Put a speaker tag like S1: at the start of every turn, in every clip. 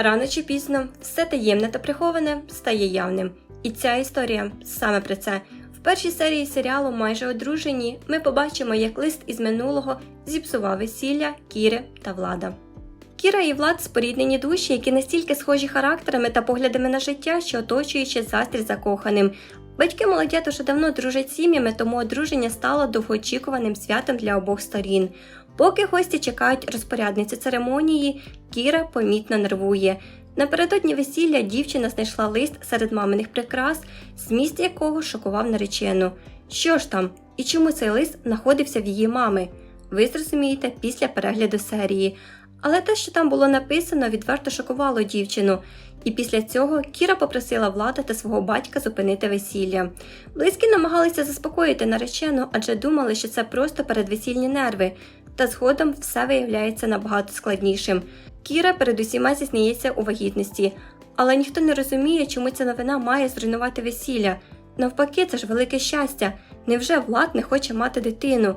S1: Рано чи пізно все таємне та приховане стає явним. І ця історія саме про це. В першій серії серіалу майже одружені ми побачимо, як лист із минулого зіпсував весілля Кіри та Влада. Кіра і Влад споріднені душі, які настільки схожі характерами та поглядами на життя, що оточуючи застрій закоханим. Батьки молодят уже давно дружать сім'ями, тому одруження стало довгоочікуваним святом для обох сторін. Поки гості чекають розпорядниці церемонії, Кіра помітно нервує. Напередодні весілля дівчина знайшла лист серед маминих прикрас, зміст якого шокував наречену. Що ж там і чому цей лист знаходився в її мами? Ви зрозумієте після перегляду серії. Але те, що там було написано, відверто шокувало дівчину. І після цього Кіра попросила влада та свого батька зупинити весілля. Близькі намагалися заспокоїти наречену, адже думали, що це просто передвесільні нерви, та згодом все виявляється набагато складнішим. Кіра перед усіма зізнається у вагітності, але ніхто не розуміє, чому ця новина має зруйнувати весілля. Навпаки, це ж велике щастя. Невже Влад не хоче мати дитину?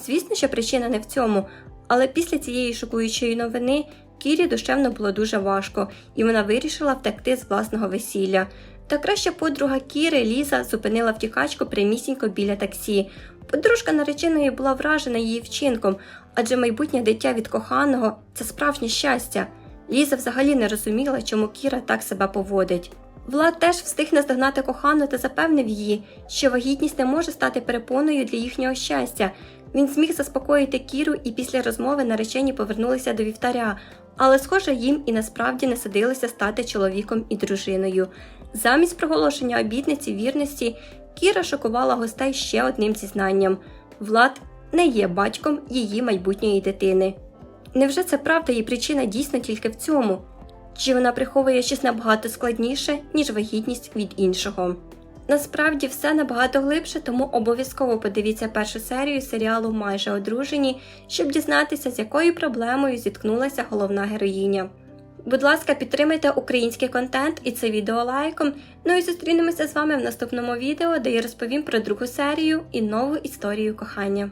S1: Звісно, що причина не в цьому, але після цієї шокуючої новини Кірі душевно було дуже важко, і вона вирішила втекти з власного весілля. Та краща подруга Кіри Ліза зупинила втікачку прямісінько біля таксі. Подружка нареченої була вражена її вчинком, адже майбутнє дитя від коханого це справжнє щастя. Ліза взагалі не розуміла, чому Кіра так себе поводить. Влад теж встиг наздогнати кохану та запевнив її, що вагітність не може стати перепоною для їхнього щастя. Він зміг заспокоїти Кіру, і після розмови наречені повернулися до вівтаря, але, схоже, їм і насправді не садилося стати чоловіком і дружиною. Замість проголошення обітниці вірності Кіра шокувала гостей ще одним зізнанням: Влад не є батьком її майбутньої дитини. Невже це правда і причина дійсно тільки в цьому? Чи вона приховує щось набагато складніше, ніж вагітність від іншого? Насправді все набагато глибше, тому обов'язково подивіться першу серію серіалу Майже одружені, щоб дізнатися, з якою проблемою зіткнулася головна героїня. Будь ласка, підтримайте український контент і це відео лайком. Ну і зустрінемося з вами в наступному відео, де я розповім про другу серію і нову історію кохання.